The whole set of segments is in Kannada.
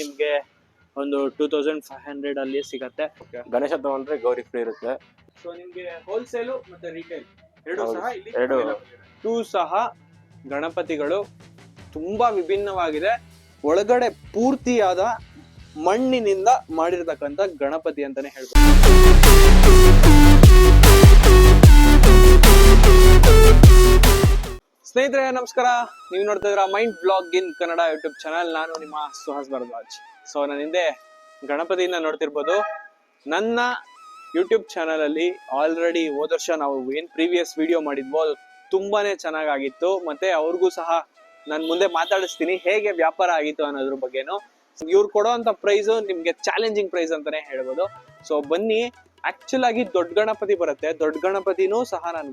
ನಿಮ್ಗೆ ಒಂದು ಟೂ ತೌಸಂಡ್ ಫೈವ್ ಹಂಡ್ರೆಡ್ ಅಲ್ಲಿ ಸಿಗತ್ತೆ. ಗಣೇಶ ತಗೊಂಡ್ರೆ ಗೌರಿ ಫ್ರೀ ಇರುತ್ತೆ. ಸೊ ನಿಮಗೆ ಹೋಲ್ಸೇಲು ಮತ್ತೆ ರಿಟೇಲ್ ಎರಡು ಸಹ ಇಲ್ಲಿ ಎರಡು. ಟೂ ಸಹ ಗಣಪತಿಗಳು ತುಂಬಾ ವಿಭಿನ್ನವಾಗಿದೆ. ಒಳಗಡೆ ಪೂರ್ತಿಯಾದ ಮಣ್ಣಿನಿಂದ ಮಾಡಿರ್ತಕ್ಕಂಥ ಗಣಪತಿ ಅಂತಾನೆ ಹೇಳ್ಬೋದು. ಸ್ನೇಹಿತರೆ, ನಮಸ್ಕಾರ. ನೀವು ನೋಡ್ತಾ ಇದ್ರ mind blog in Kannada YouTube channel. ನಾನು ನಿಮ್ಮ ಸುಹಾಸ್ ಭರದ್ವಾಜ್. ಸೊ ನನ್ನ ಹಿಂದೆ ಗಣಪತಿನ ನೋಡ್ತಿರ್ಬೋದು. ನನ್ನ ಯೂಟ್ಯೂಬ್ ಚಾನಲ್ ಅಲ್ಲಿ ಆಲ್ರೆಡಿ ಹೋದ ವರ್ಷ ನಾವು ಏನ್ ಪ್ರೀವಿಯಸ್ ವಿಡಿಯೋ ಮಾಡಿದ್ವೋ ಅದು ತುಂಬಾನೇ ಚೆನ್ನಾಗಾಗಿತ್ತು. ಮತ್ತೆ ಅವ್ರಿಗೂ ಸಹ ನಾನು ಮುಂದೆ ಮಾತಾಡಿಸ್ತೀನಿ. ಹೇಗೆ ವ್ಯಾಪಾರ ಆಗಿತ್ತು ಅನ್ನೋದ್ರ ಬಗ್ಗೆನು. ಇವ್ರು ಕೊಡೋಂತ ಪ್ರೈಸ್ ನಿಮ್ಗೆ ಚಾಲೆಂಜಿಂಗ್ ಪ್ರೈಸ್ ಅಂತಾನೆ ಹೇಳ್ಬೋದು. ಸೊ ಬನ್ನಿ. ಆಕ್ಚುಲ್ ಆಗಿ ದೊಡ್ಡ ಗಣಪತಿ ಬರುತ್ತೆ. ದೊಡ್ಡ ಗಣಪತಿನೂ ಸಹ ನಾನು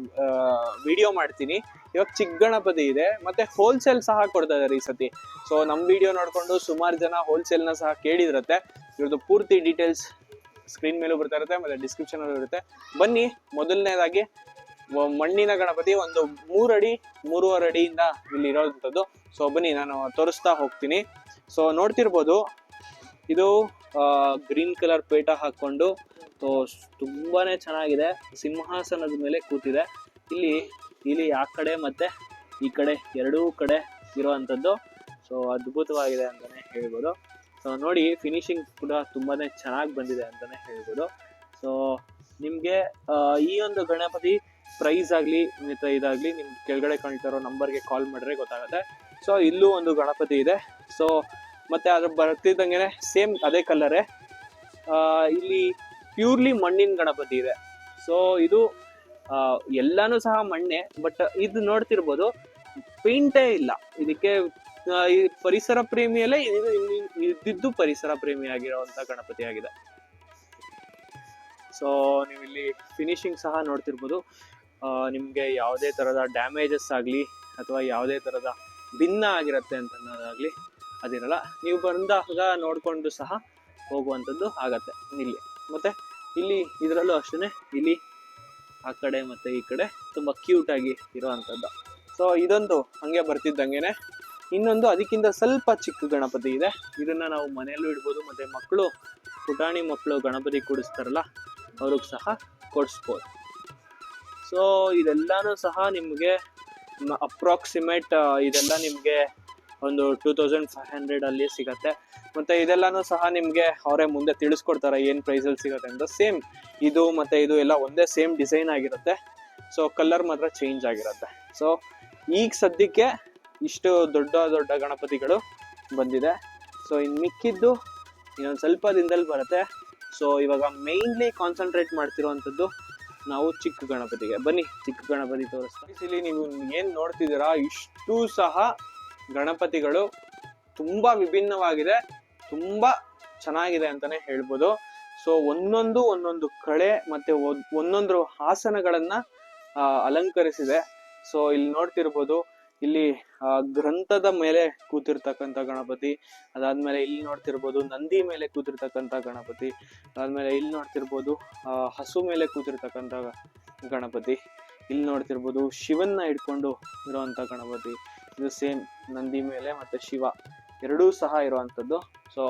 ವಿಡಿಯೋ ಮಾಡ್ತೀನಿ. ಇವಾಗ ಚಿಕ್ಕ ಗಣಪತಿ ಇದೆ. ಮತ್ತೆ ಹೋಲ್ಸೇಲ್ ಸಹ ಕೊಡ್ತಾ ಇದಾರೆ ಈ ಸತಿ. ಸೊ ನಮ್ಮ ವಿಡಿಯೋ ನೋಡ್ಕೊಂಡು ಸುಮಾರು ಜನ ಹೋಲ್ಸೇಲ್ನ ಸಹ ಕೇಳಿದಿರುತ್ತೆ. ಇವ್ರದ್ದು ಪೂರ್ತಿ ಡೀಟೇಲ್ಸ್ ಸ್ಕ್ರೀನ್ ಮೇಲೂ ಬರ್ತಾ ಇರುತ್ತೆ, ಮತ್ತೆ ಡಿಸ್ಕ್ರಿಪ್ಷನ್ ಅಲ್ಲೂ ಇರುತ್ತೆ. ಬನ್ನಿ, ಮೊದಲನೇದಾಗಿ ಮಣ್ಣಿನ ಗಣಪತಿ ಒಂದು ಮೂರಡಿ, ಮೂರುವರೆ ಅಡಿಯಿಂದ ಇಲ್ಲಿ ಇರೋವಂಥದ್ದು. ಸೊ ಬನ್ನಿ, ನಾನು ತೋರಿಸ್ತಾ ಹೋಗ್ತೀನಿ. ಸೊ ನೋಡ್ತಿರ್ಬೋದು, ಇದು ಗ್ರೀನ್ ಕಲರ್ ಪೇಟ ಹಾಕೊಂಡು ಸೊ, ತುಂಬಾನೇ ಚೆನ್ನಾಗಿದೆ. ಸಿಂಹಾಸನದ ಮೇಲೆ ಕೂತಿದೆ. ಇಲ್ಲಿ ಇಲ್ಲಿ ಆ ಕಡೆ ಮತ್ತೆ ಈ ಕಡೆ ಎರಡೂ ಕಡೆ ಇರುವಂಥದ್ದು. ಸೊ, ಅದ್ಭುತವಾಗಿದೆ ಅಂತಾನೆ ಹೇಳ್ಬೋದು. ಸೊ, ನೋಡಿ ಫಿನಿಶಿಂಗ್ ಕೂಡ ತುಂಬಾನೇ ಚೆನ್ನಾಗಿ ಬಂದಿದೆ ಅಂತಾನೆ ಹೇಳ್ಬೋದು. ಸೊ, ನಿಮಗೆ ಈ ಒಂದು ಗಣಪತಿ ಪ್ರೈಸ್ ಆಗಲಿ ಮಿತ್ರ ಇದಾಗಲಿ ನಿಮ್ಮ ಕೆಳಗಡೆ ಕಾಣ್ತಿರೋ ನಂಬರ್ಗೆ ಕಾಲ್ ಮಾಡಿದ್ರೆ ಗೊತ್ತಾಗುತ್ತೆ. ಸೊ, ಇಲ್ಲೂ ಒಂದು ಗಣಪತಿ ಇದೆ. ಸೊ, ಮತ್ತೆ ಅದ್ರ ಬರ್ತಿದ್ದಂಗೆ ಸೇಮ್ ಅದೇ ಕಲರೇ ಇಲ್ಲಿ ಪ್ಯೂರ್ಲಿ ಮಣ್ಣಿನ ಗಣಪತಿ ಇದೆ. ಸೊ ಇದು ಎಲ್ಲಾನು ಸಹ ಮಣ್ಣೆ ಬಟ್ ಇದು ನೋಡ್ತಿರ್ಬೋದು ಪೇಂಟೇ ಇಲ್ಲ. ಇದಕ್ಕೆ ಈ ಪರಿಸರ ಪ್ರೇಮಿಯಲ್ಲೇ ಇದ್ದಿದ್ದು ಪರಿಸರ ಪ್ರೇಮಿ ಆಗಿರುವಂತ ಗಣಪತಿ ಆಗಿದೆ. ಸೊ ನೀವು ಇಲ್ಲಿ ಫಿನಿಶಿಂಗ್ ಸಹ ನೋಡ್ತಿರ್ಬೋದು. ನಿಮಗೆ ನಿಮ್ಗೆ ಯಾವುದೇ ತರದ ಡ್ಯಾಮೇಜಸ್ ಆಗಲಿ, ಅಥವಾ ಯಾವುದೇ ತರದ ಭಿನ್ನ ಆಗಿರತ್ತೆ ಅಂತ ಅನ್ನೋದಾಗ್ಲಿ ಅದಿರಲ್ಲ. ನೀವು ಬಂದಾಗ ನೋಡ್ಕೊಂಡು ಸಹ ಹೋಗುವಂಥದ್ದು ಆಗತ್ತೆ, ಇಲ್ಲಿ. ಮತ್ತೆ ಇಲ್ಲಿ ಇದರಲ್ಲೂ ಅಷ್ಟೇ ಇಲ್ಲಿ ಆ ಕಡೆ ಮತ್ತೆ ಈ ಕಡೆ ತುಂಬಾ ಆಗಿ ಇರುವಂತದ್ದು. ಸೊ ಇದೊಂದು ಹಂಗೆ ಬರ್ತಿದ್ದಂಗೆನೆ. ಇನ್ನೊಂದು ಅದಕ್ಕಿಂತ ಸ್ವಲ್ಪ ಚಿಕ್ಕ ಗಣಪತಿ ಇದೆ. ಇದನ್ನ ನಾವು ಮನೆಯಲ್ಲೂ ಇಡ್ಬೋದು. ಮತ್ತೆ ಮಕ್ಕಳು, ಪುಟಾಣಿ ಮಕ್ಕಳು ಗಣಪತಿ ಕೂಡಿಸ್ತಾರಲ್ಲ, ಅವ್ರಿಗೆ ಸಹ ಕೊಡಿಸ್ಬೋದು. ಸೊ ಇದೆಲ್ಲಾನು ಸಹ ನಿಮಗೆ ಅಪ್ರಾಕ್ಸಿಮೇಟ್ ಇದೆಲ್ಲ ನಿಮಗೆ ಒಂದು ಟೂ ತೌಸಂಡ್ ಫೈವ್ ಹಂಡ್ರೆಡ್ ಅಲ್ಲಿ ಸಿಗತ್ತೆ. ಮತ್ತೆ ಇದೆಲ್ಲಾನು ಸಹ ನಿಮಗೆ ಅವರೇ ಮುಂದೆ ತಿಳಿಸ್ಕೊಡ್ತಾರೆ ಏನು ಪ್ರೈಸಲ್ಲಿ ಸಿಗುತ್ತೆ ಅಂತ. ಸೇಮ್ ಇದು ಮತ್ತೆ ಇದು ಎಲ್ಲ ಒಂದೇ ಸೇಮ್ ಡಿಸೈನ್ ಆಗಿರುತ್ತೆ. ಸೊ ಕಲರ್ ಮಾತ್ರ ಚೇಂಜ್ ಆಗಿರುತ್ತೆ. ಸೊ ಈಗ ಸದ್ಯಕ್ಕೆ ಇಷ್ಟು ದೊಡ್ಡ ದೊಡ್ಡ ಗಣಪತಿಗಳು ಬಂದಿದೆ. ಸೊ ಇನ್ನು ಮಿಕ್ಕಿದ್ದು ಇನ್ನೊಂದು ಸ್ವಲ್ಪ ದಿನದಲ್ಲಿ ಬರುತ್ತೆ. ಸೊ ಇವಾಗ ಮೇಯ್ನ್ಲಿ ಕಾನ್ಸಂಟ್ರೇಟ್ ಮಾಡ್ತಿರುವಂಥದ್ದು ನಾವು ಚಿಕ್ಕ ಗಣಪತಿಗೆ. ಬನ್ನಿ, ಚಿಕ್ಕ ಗಣಪತಿ ತೋರಿಸ್ತೀವಿ ಇಲ್ಲಿ ನೀವು ಏನು ನೋಡ್ತಿದ್ದೀರಾ, ಇಷ್ಟು ಸಹ ಗಣಪತಿಗಳು ತುಂಬಾ ವಿಭಿನ್ನವಾಗಿದೆ, ತುಂಬಾ ಚೆನ್ನಾಗಿದೆ ಅಂತಾನೆ ಹೇಳ್ಬೋದು. ಸೊ ಒಂದೊಂದು ಒಂದೊಂದು ಕಳೆ ಮತ್ತೆ ಒದ್- ಒಂದೊಂದು ಹಾಸನಗಳನ್ನ ಅಲಂಕರಿಸಿದೆ. ಸೊ ಇಲ್ಲಿ ನೋಡ್ತಿರ್ಬೋದು, ಇಲ್ಲಿ ಗ್ರಂಥದ ಮೇಲೆ ಕೂತಿರ್ತಕ್ಕಂಥ ಗಣಪತಿ, ಅದಾದ್ಮೇಲೆ ಇಲ್ಲಿ ನೋಡ್ತಿರ್ಬೋದು, ನಂದಿ ಮೇಲೆ ಕೂತಿರ್ತಕ್ಕಂಥ ಗಣಪತಿ, ಅದಾದ್ಮೇಲೆ ಇಲ್ಲಿ ನೋಡ್ತಿರ್ಬೋದು ಹಸು ಮೇಲೆ ಕೂತಿರ್ತಕ್ಕಂಥ ಗಣಪತಿ, ಇಲ್ಲಿ ನೋಡ್ತಿರ್ಬೋದು ಶಿವನ್ನ ಇಟ್ಕೊಂಡು ಇರುವಂತ ಗಣಪತಿ. ಇದು ಸೇಮ್ ನಂದಿ ಮೇಲೆ ಮತ್ತೆ ಶಿವ ಎರಡೂ ಸಹ ಇರುವಂತದ್ದು ಸೊ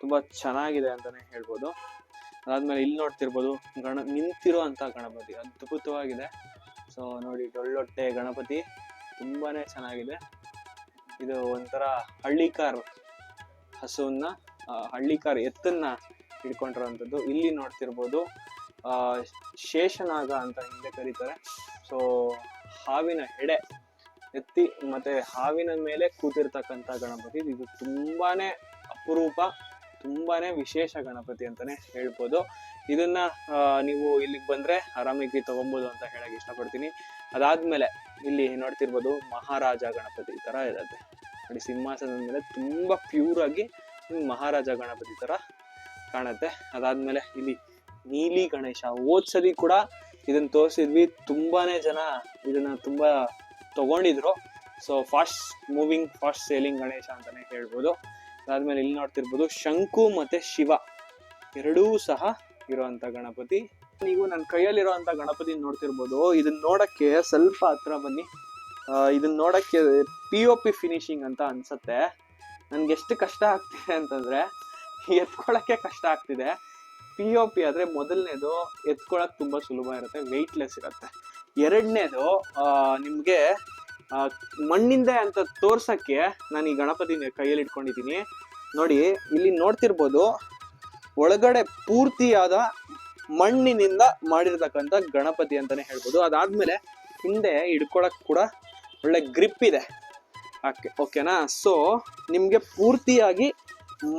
ತುಂಬಾ ಚೆನ್ನಾಗಿದೆ ಅಂತಾನೆ ಹೇಳ್ಬೋದು. ಅದಾದಮೇಲೆ ಇಲ್ಲಿ ನೋಡ್ತಿರ್ಬೋದು ಗಣ, ನಿಂತಿರುವಂಥ ಗಣಪತಿ. ಅದ್ಭುತವಾಗಿದೆ. ಸೊ ನೋಡಿ, ಡೊಳ್ಳೊಟ್ಟೆ ಗಣಪತಿ. ತುಂಬಾನೇ ಚೆನ್ನಾಗಿದೆ. ಇದು ಒಂಥರ ಹಳ್ಳಿಕಾರ್ ಹಸುವನ್ನ ಹಳ್ಳಿ ಕಾರ್ ಎತ್ತನ್ನ ಹಿಡ್ಕೊಂಡಿರುವಂಥದ್ದು. ಇಲ್ಲಿ ನೋಡ್ತಿರ್ಬೋದು ಶೇಷನಾಗ ಅಂತ ಹಿಂದೆ ಕರೀತಾರೆ. ಸೊ ಹಾವಿನ ಹೆಡೆ ಎತ್ತಿ ಮತ್ತೆ ಹಾವಿನ ಮೇಲೆ ಕೂತಿರ್ತಕ್ಕಂಥ ಗಣಪತಿ. ಇದು ತುಂಬಾನೇ ಅಪರೂಪ, ತುಂಬಾನೇ ವಿಶೇಷ ಗಣಪತಿ ಅಂತಾನೆ ಹೇಳ್ಬೋದು. ಇದನ್ನ ನೀವು ಇಲ್ಲಿಗೆ ಬಂದ್ರೆ ಆರಾಮಾಗಿ ತಗೊಬೋದು ಅಂತ ಹೇಳಕ್ ಇಷ್ಟಪಡ್ತೀನಿ. ಅದಾದ್ಮೇಲೆ ಇಲ್ಲಿ ನೋಡ್ತಿರ್ಬೋದು ಮಹಾರಾಜ ಗಣಪತಿ ತರ ಇರುತ್ತೆ. ನೋಡಿ, ಸಿಂಹಾಸನದ ಮೇಲೆ ತುಂಬಾ ಪ್ಯೂರ್ ಆಗಿ ಮಹಾರಾಜ ಗಣಪತಿ ತರ ಕಾಣುತ್ತೆ. ಅದಾದ್ಮೇಲೆ ಇಲ್ಲಿ ನೀಲಿ ಗಣೇಶ. ಓದ್ಸರಿ ಕೂಡ ಇದನ್ನ ತೋರಿಸಿದ್ವಿ. ತುಂಬಾನೇ ಜನ ಇದನ್ನ ತುಂಬಾ ತಗೊಂಡಿದ್ರು. So fast moving fast selling Ganesha ಅಂತಾನೆ ಹೇಳ್ಬೋದು. ಅದಾದ್ಮೇಲೆ ಇಲ್ಲಿ ನೋಡ್ತಿರ್ಬೋದು ಶಂಕು ಮತ್ತೆ ಶಿವ. ಎರಡೂ ಸಹ ಇರುವಂತ ಗಣಪತಿ. ನೀವು ನನ್ನ ಕೈಯಲ್ಲಿರುವಂತ ಗಣಪತಿ ನೋಡ್ತಿರ್ಬೋದು. ಇದನ್ನ ನೋಡಕ್ಕೆ ಸ್ವಲ್ಪ ಹತ್ರ ಬನ್ನಿ. ಇದನ್ನ ನೋಡಕ್ಕೆ ಪಿ ಒ ಪಿ ಫಿನಿಶಿಂಗ್ ಅಂತ ಅನ್ಸತ್ತೆ. ನನಗೆ ಎಷ್ಟು ಕಷ್ಟ ಆಗ್ತಿದೆ ಅಂತಂದ್ರೆ ಎತ್ಕೊಳ್ಳೋಕ್ಕೆ ಕಷ್ಟ ಆಗ್ತಿದೆ. ಪಿ ಒ ಪಿ ಆದ್ರೆ ಮೊದಲನೇದು ಎತ್ಕೊಳಕ್ ತುಂಬಾ ಸುಲಭ ಇರುತ್ತೆ ವೆಯ್ಟ್ಲೆಸ್ ಇರುತ್ತೆ. ಎರಡನೇದು ನಿಮಗೆ ಮಣ್ಣಿಂದ ಅಂತ ತೋರ್ಸಕ್ಕೆ ನಾನು ಈ ಗಣಪತಿ ಕೈಯಲ್ಲಿ ಇಟ್ಕೊಂಡಿದ್ದೀನಿ ನೋಡಿ, ಇಲ್ಲಿ ನೋಡ್ತಿರ್ಬೋದು, ಒಳಗಡೆ ಪೂರ್ತಿಯಾದ ಮಣ್ಣಿನಿಂದ ಮಾಡಿರ್ತಕ್ಕಂಥ ಗಣಪತಿ ಅಂತಾನೆ ಹೇಳ್ಬೋದು. ಅದಾದ್ಮೇಲೆ ಹಿಂದೆ ಹಿಡ್ಕೊಳಕ್ ಕೂಡ ಒಳ್ಳೆ ಗ್ರಿಪ್ ಇದೆ. ಓಕೆ ಓಕೆನಾ? ಸೊ ನಿಮ್ಗೆ ಪೂರ್ತಿಯಾಗಿ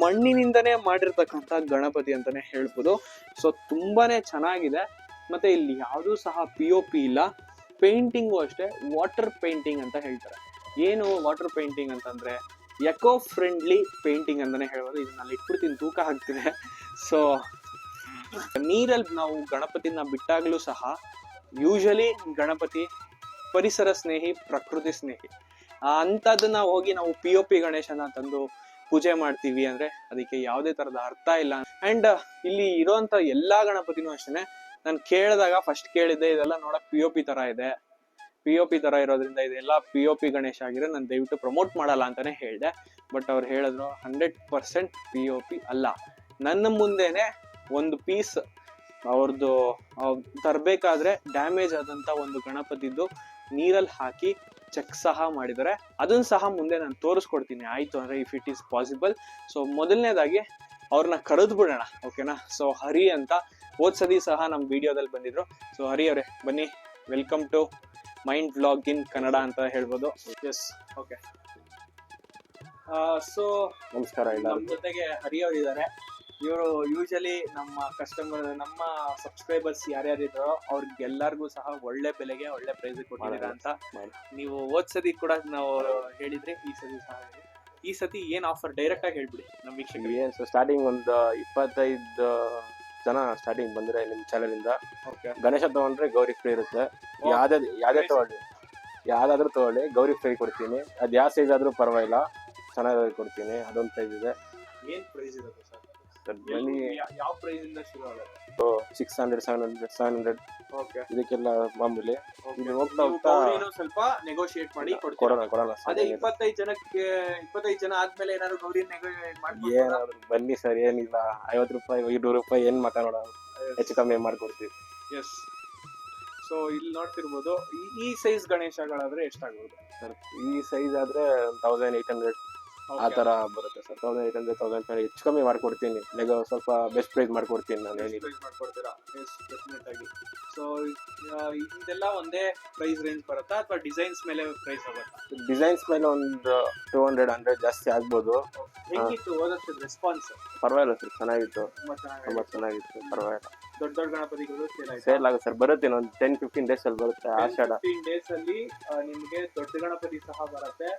ಮಣ್ಣಿನಿಂದನೇ ಮಾಡಿರ್ತಕ್ಕಂಥ ಗಣಪತಿ ಅಂತಾನೆ ಹೇಳ್ಬೋದು. ಸೊ ತುಂಬಾನೇ ಚೆನ್ನಾಗಿದೆ. ಮತ್ತೆ ಇಲ್ಲಿ ಯಾವುದೂ ಸಹ ಪಿ ಒ ಪಿ ಇಲ್ಲ. ಪೇಂಟಿಂಗು ಅಷ್ಟೇ ವಾಟರ್ ಪೇಂಟಿಂಗ್ ಅಂತ ಹೇಳ್ತಾರೆ. ಏನು ವಾಟರ್ ಪೇಂಟಿಂಗ್ ಅಂತಂದ್ರೆ ಎಕೋ ಫ್ರೆಂಡ್ಲಿ ಪೇಂಟಿಂಗ್ ಅಂತಾನೆ ಹೇಳ್ಬೋದು. ಇದನ್ನ ಅಲ್ಲಿ ಇಟ್ಬಿಡ್ತೀನಿ, ತೂಕ ಹಾಕ್ತಿದೆ ಸೊ ನೀರಲ್ಲಿ ನಾವು ಗಣಪತಿನ ಬಿಟ್ಟಾಗ್ಲೂ ಸಹ ಯೂಶಲಿ ಗಣಪತಿ ಪರಿಸರ ಸ್ನೇಹಿ, ಪ್ರಕೃತಿ ಸ್ನೇಹಿ. ಅಂಥದ್ದನ್ನ ಹೋಗಿ ನಾವು ಪಿ ಒ ಪಿ ಗಣೇಶನ ತಂದು ಪೂಜೆ ಮಾಡ್ತೀವಿ ಅಂದ್ರೆ, ಅದಕ್ಕೆ ಯಾವುದೇ ತರದ ಅರ್ಥ ಇಲ್ಲ. ಅಂಡ್ ಇಲ್ಲಿ ಇರೋಂತ ಎಲ್ಲಾ ಗಣಪತಿನೂ ಅಷ್ಟೇನೆ. ನಾನು ಕೇಳಿದಾಗ ಫಸ್ಟ್ ಕೇಳಿದ್ದೆ, ಇದೆಲ್ಲ ನೋಡಕ್ ಪಿ ಒ ಪಿ ತರ ಇದೆ. ಪಿ ಒ ಪಿ ತರ ಇರೋದ್ರಿಂದ ಇದೆಲ್ಲ ಪಿ ಒ ಪಿ ಗಣೇಶ ಆಗಿರೋ ನಾನು ದಯವಿಟ್ಟು ಪ್ರಮೋಟ್ ಮಾಡಲ್ಲ ಅಂತಾನೆ ಹೇಳಿದೆ. ಬಟ್ ಅವ್ರು ಹೇಳಿದ್ರು hundred percent P O P ಅಲ್ಲ. ನನ್ನ ಮುಂದೆನೆ ಒಂದು ಪೀಸ್ ಅವ್ರದ್ದು ತರಬೇಕಾದ್ರೆ ಡ್ಯಾಮೇಜ್ ಆದಂತ ಒಂದು ಗಣಪತಿದ್ದು ನೀರಲ್ಲಿ ಹಾಕಿ ಚೆಕ್ ಸಹ ಮಾಡಿದ್ದಾರೆ. ಅದನ್ನ ಸಹ ಮುಂದೆ ನಾನು ತೋರಿಸ್ಕೊಡ್ತೀನಿ. ಆಯ್ತು ಅಂದ್ರೆ if it is possible so ಮೊದಲನೇದಾಗಿ ಅವ್ರನ್ನ ಕರೆದು ಬಿಡೋಣ ಓಕೆನಾ ಸೊ ಹರಿ ಅಂತ ಹೋದ್ ಸತಿ ಸಹ ನಮ್ಮ ವಿಡಿಯೋದಲ್ಲಿ ಬಂದಿದ್ರು. ಸೊ ಹರಿ ಅವರೇ ಬನ್ನಿ. Welcome to mind vlog in Kannada ಅಂತ ಹೇಳ್ಬೋದು. ಎಸ್ ಓಕೆ ಸೊ ನಮಸ್ಕಾರ ನಮ್ಮ ಜೊತೆಗೆ ಹರಿ ಅವರು ಇದ್ದಾರೆ ಇವರು ಯೂಶಲಿ ನಮ್ಮ ಕಸ್ಟಮರ್ ನಮ್ಮ ಸಬ್ಸ್ಕ್ರೈಬರ್ಸ್ ಯಾರ್ಯಾರಿದ್ರು ಇದ್ದಾರೋ ಅವ್ರಿಗೆಲ್ಲರಿಗೂ ಸಹ ಒಳ್ಳೆ ಬೆಲೆಗೆ ಒಳ್ಳೆ ಪ್ರೈಸ್ ಕೊಟ್ಟಿದ್ದೀರಾ ಅಂತ ನೀವು ಹೋದ್ ಸತಿ ಕೂಡ ನಾವು ಹೇಳಿದ್ರೆ ಈ ಸತಿ ಸಹ ಈ ಸತಿ ಏನ್ ಆಫರ್ ಡೈರೆಕ್ಟ್ ಆಗಿ ಹೇಳ್ಬಿಡಿ ನಮ್ಮ ವೀಕ್ಷಕರಿಗೆ. ಸ್ಟಾರ್ಟಿಂಗ್ ಒಂದು ಇಪ್ಪತ್ತೈದು ಜನ ಸ್ಟಾರ್ಟಿಂಗ್ ಬಂದ್ರೆ ನಿಮ್ ಚಾನಲ್ ಇಂದ. ಓಕೆ ಗಣೇಶ ತಗೊಂಡ್ರೆ ಗೌರಿ ಫ್ರೀ ಇರುತ್ತೆ. ಯಾವ್ದೇ ಯಾವ್ದೇ ತಗೊಳ್ಳಿ. ಯಾವ್ದಾದ್ರು ತಗೊಳ್ಳಿ ಗೌರಿ ಫ್ರೀ ಕೊಡ್ತೀನಿ. ಅದ್ ಯಾವ ಸೈಜ್ ಆದ್ರೂ ಪರವಾಗಿಲ್ಲ. ಚೆನ್ನಾಗಿ ಕೊಡ್ತೀನಿ. ಅದೊಂದು ಪ್ರೈಸ್ ಇದೆ. ಏನ್ ಪ್ರೈಸ್ ಇರುತ್ತೆ ಸರ್ ಬನ್ನಿ. ಯಾವ ಪ್ರೈಸ್ ಇಂದ ಶುರು ಆಗುತ್ತೆ? Six hundred seven hundred seven hundred okay. ಇದಕ್ಕೆಲ್ಲ ಮಾಮೂಲಿ. ಇದು ಹೋಗ್ತಾ ಹೋಗ್ತಾ ಸ್ವಲ್ಪ ನೆಗೋಶಿಯೇಟ್ ಮಾಡಿ ಕೊಡೋಣ ಕೊಡೋಣ ಅದೇ ಸರ್ ಇಪ್ಪತ್ತೈದು ಜನಕ್ಕೆ ಇಪ್ಪತ್ತೈದು ಜನ ಆದ್ಮೇಲೆ ಏನಾದ್ರು ಗೌರಿ ನೆಗೋಶಿಯೇಟ್ ಮಾಡಿ ಏನಾದ್ರು ಬನ್ನಿ ಸರ್ ಏನಿಲ್ಲ. ಐವತ್ತು ರೂಪಾಯಿ ಇನ್ನೂರು ರೂಪಾಯಿ ಏನ್ ಮಾತಾಡೋಣ ಹೆಚ್ಚು ಕಮ್ಮಿ ಮಾಡ್ಕೊಡ್ತೀವಿ. ಎಸ್ ಸೊ ಇಲ್ಲಿ ನೋಡ್ತಿರ್ಬೋದು ಈ- ಈ ಸೈಜ್ ಗಣೇಶಗಳಾದ್ರೆ ಎಷ್ಟಾಗ್ಬೋದು? ಸರ್ ಈ ಸೈಜ್ ಆದ್ರೆ ತೌಸಂಡ್ ಏಟ್ ಹಂಡ್ರೆಡ್ ಆ ತರ ಬರುತ್ತೆ sir. Thousand eight hundred thousand five ಹೆಚ್ಚು ಕಮ್ಮಿ ಮಾಡ್ಕೊಡ್ತೀನಿ. ಲೈಕ್ ಸ್ವಲ್ಪ ಬೆಸ್ಟ್ ಪ್ರೈಸ್ ಮಾಡ್ಕೊಡ್ತೀನಿ ನಾನು ಹೇಳಿ ಮಾಡ್ಕೊಡ್ತೀರಾ? ಡೆಫಿನೆಟ್ ಆಗಿ ಸೊ ಇದೆಲ್ಲ ಒಂದೇ ಪ್ರೈಸ್ ರೇಂಜ್ ಬರುತ್ತಾ? ಅಥವಾ ಡಿಸೈನ್ಸ್ ಮೇಲೆ ಪ್ರೈಸ್ ಆಗುತ್ತಾ? ಡಿಸೈನ್ಸ್ ಮೇಲೆ ಒಂದು ಟೂ ಹಂಡ್ರೆಡ್ ಹಂಡ್ರೆಡ್ ಜಾಸ್ತಿ ಆಗ್ಬೋದು. ಹೆಂಗಿತ್ತು? ಹೋದಷ್ಟು ರೆಸ್ಪಾನ್ಸ್ ಪರವಾಗಿಲ್ಲ ಸರ್ ಚೆನ್ನಾಗಿತ್ತು. ತುಂಬಾ ಚೆನ್ನಾಗಿ ಚೆನ್ನಾಗಿತ್ತು ಪರವಾಗಿಲ್ಲ. ದೊಡ್ಡ ದೊಡ್ಡ ಗಣಪತಿಗಳು ಸೇಲ್ ಆಯ್ತು? ಸೇಲ್ ಆಗುತ್ತೆ ಸರ್ ಬರುತ್ತೆ ಒಂದು ಟೆನ್ ಫಿಫ್ಟೀನ್ ಡೇಸ್ ಅಲ್ಲಿ ಬರುತ್ತೆ ಆಷಾಢ. ಫಿಫ್ಟೀನ್ ಡೇಸ್ ಅಲ್ಲಿ ನಿಮಗೆ ದೊಡ್ಡ ಗಣಪತಿ ಸಹ ಬರುತ್ತೆ.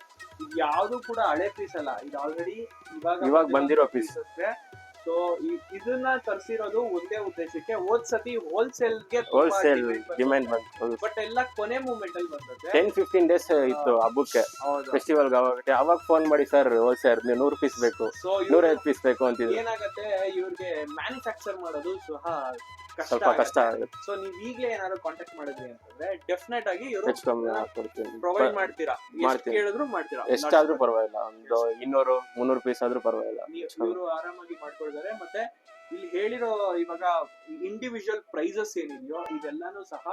ಇದು ಯಾವುದು ಕೂಡ ಹಳೆ ಪೀಸ್ ಅಲ್ಲ. ಇದು ಆಲ್ರೆಡಿ ಇವಾಗ ಇವಾಗ ಬಂದಿರೋ piece. ಸೊ ಇದನ್ನ ತರಿಸಿರೋದು ಒಂದೇ ಉದ್ದೇಶಕ್ಕೆ ಹೋದ್ ಸತಿ ಹೋಲ್ಸೇಲ್ಗೆ ಹೋಲ್ಸೇಲ್ ಡಿಮ್ಯಾಂಡ್ ಬಂತು ಬಟ್ ಎಲ್ಲ ಕೊನೆ ಮೂಮೆಂಟ್ ಅಲ್ಲಿ ಬಂದತ್ತೆ ಟೆನ್ ಫಿಫ್ಟೀನ್ ಡೇಸ್ ಇತ್ತು ಹಬ್ಬಕ್ಕೆ. ಫೆಸ್ಟಿವಲ್ ಅವಾಗ ಅವಾಗ ಫೋನ್ ಮಾಡಿ ಸರ್ ಹೋಲ್ಸೇಲ್ ನೀವು ನೂರು ಪೀಸ್ ಬೇಕು ನೂರೈದು ಪೀಸ್ ಬೇಕು ಅಂತಿದ್ರು. ಏನಾಗುತ್ತೆ ಇವ್ರಿಗೆ ಮ್ಯಾನುಫ್ಯಾಕ್ಚರ್ ಮಾಡೋದು ಸಹ ಸ್ವಲ್ಪ ಕಷ್ಟ ಆಗುತ್ತೆ. ಸೊ ನೀವು ಈಗ್ಲೇ ಏನಾದ್ರು ಕಾಂಟ್ಯಾಕ್ಟ್ ಮಾಡಿದ್ರಿ ಅಂತಂದ್ರೆ ಡೆಫಿನೆಟ್ ಆಗಿ ಇವರು ಹೆಚ್ಚು ಕಮ್ಮಿ ಕೊಡ್ತೀನಿ ಪ್ರೊವೈಡ್ ಮಾಡ್ತೀರಾ? ಎಷ್ಟು ಮಾಡ್ತೀನಿ. ಕೇಳಿದ್ರು ಮಾಡ್ತೀರಾ? ಎಷ್ಟಾದ್ರೂ ಪರವಾಗಿಲ್ಲ. ಒಂದು ಇನ್ನೂರು ಮುನ್ನೂರು ಪೀಸ್ ಆದ್ರೂ ಪರವಾಗಿಲ್ಲ. ಇವರು ಆರಾಮಾಗಿ ಮಾಡ್ಕೊಳ್ತಾರೆ. ಮತ್ತೆ ಇಲ್ಲಿ ಹೇಳಿರೋ ಇವಾಗ ಇಂಡಿವಿಜುವಲ್ ಪ್ರೈಸಸ್ ಏನಿದೆಯೋ ಇದೆಲ್ಲಾನು ಸಹ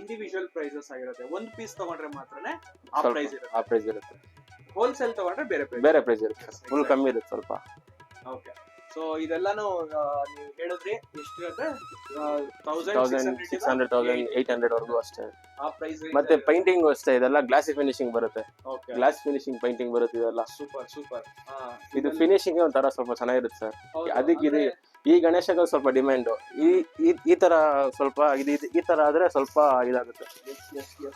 ಇಂಡಿವಿಜುವಲ್ ಪ್ರೈಸಸ್ ಆಗಿರುತ್ತೆ. ಒಂದ್ ಪೀಸ್ ತಗೊಂಡ್ರೆ ಮಾತ್ರನೇ ಆ ಸ್ವಲ್ಪ ಪ್ರೈಸ್ ಇರುತ್ತೆ. ಆ ಪ್ರೈಸ್ ಇರುತ್ತೆ. ಹೋಲ್ಸೇಲ್ ತಗೊಂಡ್ರೆ ಬೇರೆ ಪ್ರೈಸ್ ಬೇರೆ ಪ್ರೈಸ್ ಇರುತ್ತೆ. ಫುಲ್ ಕಮ್ಮಿ ಇರುತ್ತೆ ಸ್ವಲ್ಪ. ಓಕೆ ಸೊ ಇದೆಲ್ಲಾನು ನೀವು ಹೇಳಿದ್ರಿ ಎಷ್ಟಿರುತ್ತೆ thousand six hundred thousand eight hundred ವರ್ಗೂ ಅಷ್ಟೇ. ಆ ಪ್ರೈಸ್ ಮತ್ತೆ ಪೈಂಟಿಂಗ್ ಅಷ್ಟೇ ಇದೆಲ್ಲ ಗ್ಲಾಸಿ ಫಿನಿಶಿಂಗ್ ಬರುತ್ತೆ. ಗ್ಲಾಸ್ ಫಿನಿಶಿಂಗ್ ಪೈಂಟಿಂಗ್ ಬರುತ್ತೆ ಇದೆಲ್ಲ. ಸೂಪರ್ ಸೂಪರ್ ಇದು ಫಿನಿಶಿಂಗ್ ಒಂಥರ ಸ್ವಲ್ಪ ಚೆನ್ನಾಗಿರುತ್ತೆ ಸರ್. ಅದಕ್ಕೆ ಇದು ಈ ಗಣೇಶಗಳು ಸ್ವಲ್ಪ ಡಿಮ್ಯಾಂಡು ಈ ಈ- ಈ ತರ ಸ್ವಲ್ಪ ಇದು ಇದು- ಈ ತರ ಆದ್ರೆ ಸ್ವಲ್ಪ ಇದಾಗುತ್ತೆ. ನೀವು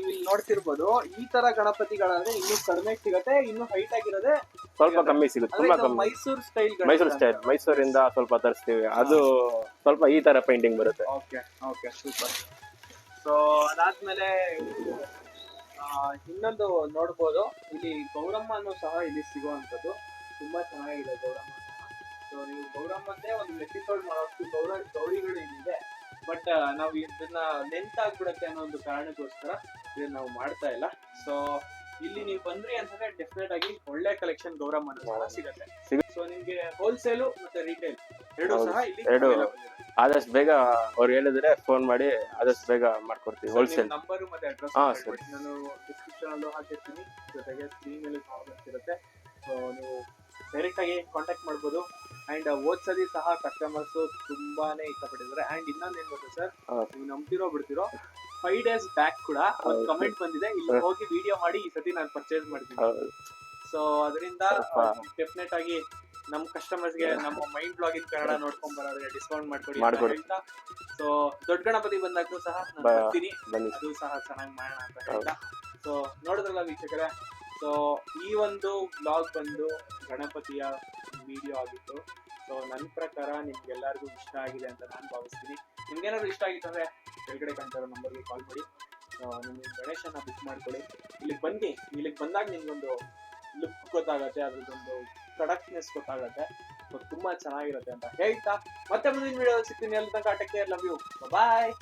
ಇಲ್ಲಿ ನೋಡ್ತಿರ್ಬೋದು ಈ ತರ ಗಣಪತಿಗಳಾದ್ರೆ ಇನ್ನು ಕಡಿಮೆ ಸಿಗುತ್ತೆ ಇನ್ನು ಹೈಟ್ ಆಗಿರೋದೇ ಸ್ವಲ್ಪ ಕಮ್ಮಿ ಸಿಗುತ್ತೆ ಅಂದ್ರೆ ತುಂಬಾ ಇದು ಕಮ್ಮಿ. ಮೈಸೂರು ಸ್ಟೈಲ್ ಮೈಸೂರು ಸ್ಟೈಲ್ ಮೈಸೂರಿಂದ ಸ್ವಲ್ಪ ತರಿಸ್ತೀವಿ. ಅದು ಸ್ವಲ್ಪ ಈ ತರ ಪೇಂಟಿಂಗ್ ಬರುತ್ತೆ. ಓಕೆ ಓಕೆ ಸೂಪರ್ ಸೊ ಅದಾದ್ಮೇಲೆ ಆ, ಇನ್ನೊಂದು ನೋಡ್ಬೋದು. ಇಲ್ಲಿ ಗೌರಮ್ಮನು ಸಹ ಇಲ್ಲಿ ಸಿಗುವಂತದ್ದು ತುಂಬಾ ಚೆನ್ನಾಗಿದೆ ಗೌರಮ್ಮ. ಸೊ ನೀವು ಗೌರಮ್ಮಂದೇ ಒಂದು ಎಪಿಸೋಡ್ ಮಾಡೋಷ್ಟು ಗೌರ ಗೌರಿಗಳು ಏನಿದೆ ಬಟ್ ನಾವು ಇದನ್ನ ಲೆಂತ್ ಆಗ್ಬಿಡತ್ತೆ ಅನ್ನೋ ಒಂದು ಕಾರಣಕ್ಕೋಸ್ಕರ ಇದನ್ನ ನಾವು ಮಾಡ್ತಾ ಇಲ್ಲ. ಸೊ ಇಲ್ಲಿ ನೀವು ಬಂದ್ರಿ ಅಂತಂದ್ರೆ ಡೆಫಿನೆಟ್ ಆಗಿ ಒಳ್ಳೆ ಕಲೆಕ್ಷನ್ ಗೌರಮ್ಮ ಅನ್ನೋದು ಸಹ ಸಿಗತ್ತೆ. ಸೊ ನಿಮ್ಗೆ ಹೋಲ್ಸೇಲು ಮತ್ತೆ ರಿಟೇಲ್ ಎರಡು ಸಹ ಇಲ್ಲಿ ಎರಡು. ಆದಷ್ಟು ಬೇಗ ಅವ್ರು ಹೇಳಿದ್ರೆ ಫೋನ್ ಮಾಡಿ ಆದಷ್ಟು ಬೇಗ ಮಾಡ್ಕೊಡ್ತೀವಿ ಹೋಲ್ಸೇಲ್ ನಂಬರ್ ಮತ್ತೆ ಅಡ್ರೆಸ್ ನಾನು ಡಿಸ್ಕ್ರಿಪ್ಷನ್ ಅಲ್ಲೂ ಹಾಕಿರ್ತೀನಿ. ಜೊತೆಗೆ ಸ್ಕ್ರೀನ್ ಮೇಲೆ ಬರ್ತಿರುತ್ತೆ. ಸೊ ನೀವು ಡೈರೆಕ್ಟ್ ಆಗಿ ಕಾಂಟ್ಯಾಕ್ಟ್ ಮಾಡ್ಬೋದು. ಅಂಡ್ ಓದ್ಸದಿ ಸಹ ಕಸ್ಟಮರ್ಸ್ ತುಂಬಾನೇ ಇಷ್ಟಪಟ್ಟಿದ್ದಾರೆ. ಅಂಡ್ ಇನ್ನೊಂದು ಏನ್ ಗೊತ್ತಾ ಸರ್ ನೀವು ನಂಬ್ತಿರೋ ಬಿಡ್ತಿರೋ ಫೈವ್ ಡೇಸ್ ಬ್ಯಾಕ್ ಕೂಡ ಒಂದು ಕಮೆಂಟ್ ಬಂದಿದೆ. ಇಲ್ಲಿ ಹೋಗಿ ವಿಡಿಯೋ ಮಾಡಿ ಈ ಸತಿ ನಾನು ಪರ್ಚೇಸ್ ಮಾಡ್ತೀನಿ. ಸೊ ಅದರಿಂದ ಡೆಫಿನೆಟ್ ಆಗಿ ನಮ್ಮ ಕಸ್ಟಮರ್ಸ್ಗೆ ನಮ್ಮ ಮೈಂಡ್ ಬ್ಲಾಗ್ ಇನ್ ಕನ್ನಡ ನೋಡ್ಕೊಂಡ್ ಬರೋರಿಗೆ ಡಿಸ್ಕೌಂಟ್ ಮಾಡ್ಕೊಡಿ ಮಾಡ್ಕೊಡಿ. ಸೊ ದೊಡ್ಡ ಗಣಪತಿ ಬಂದಾಗ್ಲೂ ಸಹ ನಾನು ಬರ್ತೀನಿ. ಅದು ಸಹ ಚೆನ್ನಾಗಿ ಮಾಡೋಣ ಅಂತ ಹೇಳ್ತಾ. ಸೊ ನೋಡಿದ್ರಲ್ಲ ವೀಕ್ಷಕರೇ? ಸೊ ಈ ಒಂದು ಬ್ಲಾಗ್ ಬಂದು ಗಣಪತಿಯ ವಿಡಿಯೋ ಆಗಿತ್ತು. ಸೊ ನನ್ನ ಪ್ರಕಾರ ನಿಮ್ಗೆಲ್ಲರಿಗೂ ಇಷ್ಟ ಆಗಿದೆ ಅಂತ ನಾನು ಭಾವಿಸ್ತೀನಿ. ನಿಮ್ಗೇನಾದ್ರು ಇಷ್ಟ ಆಗಿತ್ತು ಅಂದ್ರೆ ಕೆಳಗಡೆ ಕಾಣ್ತಿರೋ ನಂಬರ್ಗೆ ಕಾಲ್ ಮಾಡಿ. ನಿಮ್ಗೆ ಗಣೇಶನ ಬುಕ್ ಮಾಡ್ಕೊಳ್ಳಿ. ಇಲ್ಲಿಗೆ ಬನ್ನಿ. ಇಲ್ಲಿಗೆ ಬಂದಾಗ ನಿಮ್ಗೊಂದು ಲುಕ್ ಗೊತ್ತಾಗತ್ತೆ, ಅದ್ರದ್ದೊಂದು ಪ್ರೊಡಕ್ಟ್ನೆಸ್ ಗೊತ್ತಾಗತ್ತೆ. ಸೊ ತುಂಬಾ ಚೆನ್ನಾಗಿರುತ್ತೆ ಅಂತ ಹೇಳ್ತಾ ಮತ್ತೆ ಮುಂದಿನ ವಿಡಿಯೋ ಸಿಗ್ತೀನಿ. ಅಲ್ಲಿ ತನಕ take care love you bye